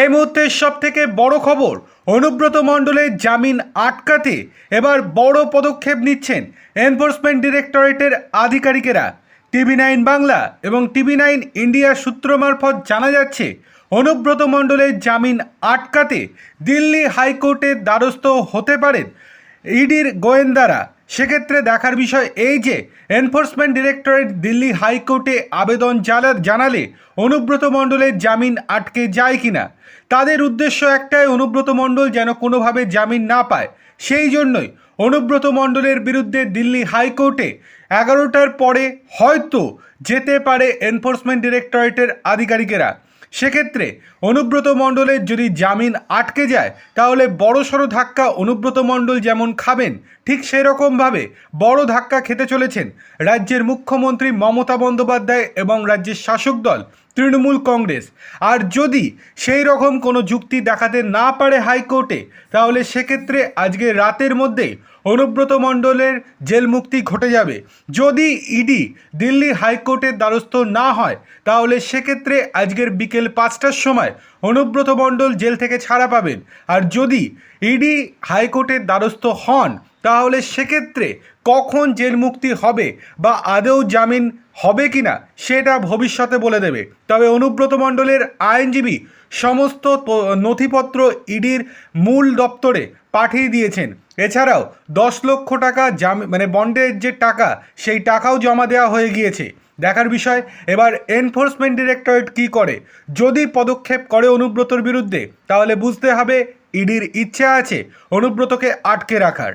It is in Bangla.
এই মুহূর্তের সব থেকে বড় খবর, অনুব্রত মণ্ডলের জামিন আটকাতে এবার বড় পদক্ষেপ নিচ্ছেন এনফোর্সমেন্ট ডিরেক্টরেটের আধিকারিকেরা। টিভি নাইন বাংলা এবং টিভি নাইন ইন্ডিয়ার সূত্র মারফত জানা যাচ্ছে, অনুব্রত মণ্ডলের জামিন আটকাতে দিল্লি হাইকোর্টের দ্বারস্থ হতে পারেন ইডির গোয়েন্দারা। সেক্ষেত্রে দেখার বিষয় এই যে এনফোর্সমেন্ট ডিরেক্টরেট দিল্লি হাইকোর্টে আবেদন জানা- জানালে অনুব্রত মণ্ডলের জামিন আটকে যায় কিনা? তাদের উদ্দেশ্য একটাই, অনুব্রত মণ্ডল যেন কোনোভাবে জামিন না পায়। সেই জন্যই অনুব্রত মণ্ডলের বিরুদ্ধে দিল্লি হাইকোর্টে এগারোটার পরে হয়তো যেতে পারে এনফোর্সমেন্ট ডিরেক্টরেটের আধিকারিকেরা। সেক্ষেত্রে অনুব্রত মণ্ডলের যদি জামিন আটকে যায়, তাহলে বড় সড়ো ধাক্কা অনুব্রত মণ্ডল যেমন খাবেন, ঠিক সেরকমভাবে বড় ধাক্কা খেতে চলেছেন রাজ্যের মুখ্যমন্ত্রী মমতা বন্দ্যোপাধ্যায় এবং রাজ্যের শাসক দল। তৃণমূল কংগ্রেস। আর যদি সেই রকম কোনো যুক্তি দেখাতে না পারে হাইকোর্টে, তাহলে সেক্ষেত্রে আজকে রাতের মধ্যে অনুব্রত মণ্ডলের জেল মুক্তি ঘটে যাবে। যদি ইডি দিল্লি হাইকোর্টের দ্বারস্থ না হয়, তাহলে সেক্ষেত্রে আজকের বিকেল পাঁচটার সময় অনুব্রত মণ্ডল জেল থেকে ছাড়া পাবেন। আর যদি ইডি হাইকোর্টের দ্বারস্থ হন তাহলে সেক্ষেত্রে কখন জেল মুক্তি হবে বা আদৌ জামিন হবে কিনা সেটা ভবিষ্যতে বলে দেবে। তবে অনুব্রত মণ্ডলের আইনজীবী সমস্ত নথিপত্র ইডির মূল দপ্তরে পাঠিয়ে দিয়েছেন। এছাড়াও দশ লক্ষ টাকা জামি মানে বন্ডের যে টাকা, সেই টাকাও জমা দেওয়া হয়ে গিয়েছে। দেখার বিষয়, এবার এনফোর্সমেন্ট ডিরেক্টরেট কী করে? যদি পদক্ষেপ করে অনুব্রতর বিরুদ্ধে, তাহলে বুঝতে হবে ইডির ইচ্ছা আছে অনুব্রতকে আটকে রাখার।